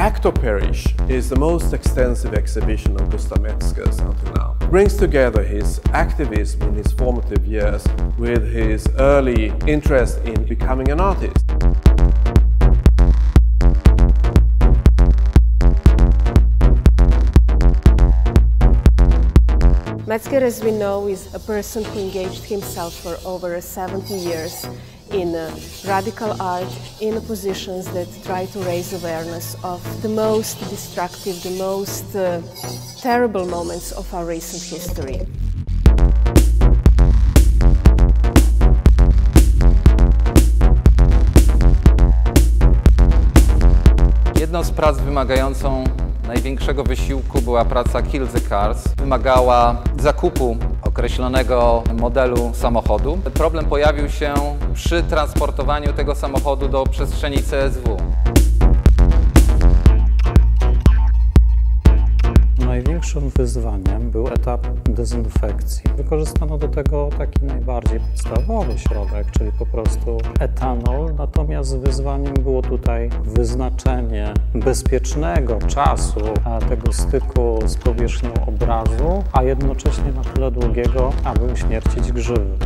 Actor Parish is the most extensive exhibition of Gustav Metzger's until now. It brings together his activism in his formative years with his early interest in becoming an artist. Metzger, as we know, is a person who engaged himself for over 70 years in uh, radical art, in positions that try to raise awareness of the most destructive, the most uh, terrible moments of our recent history. Jedną z prac wymagającą największego wysiłku była praca Kill the Cars. Wymagała zakupu określonego modelu samochodu. Problem pojawił się przy transportowaniu tego samochodu do przestrzeni CSW. Największym wyzwaniem był etap dezynfekcji. Wykorzystano do tego taki najbardziej podstawowy środek, czyli po prostu etanol. Natomiast wyzwaniem było tutaj wyznaczenie bezpiecznego czasu tego styku z powierzchnią obrazu, a jednocześnie na tyle długiego, aby uśmiercić grzywy.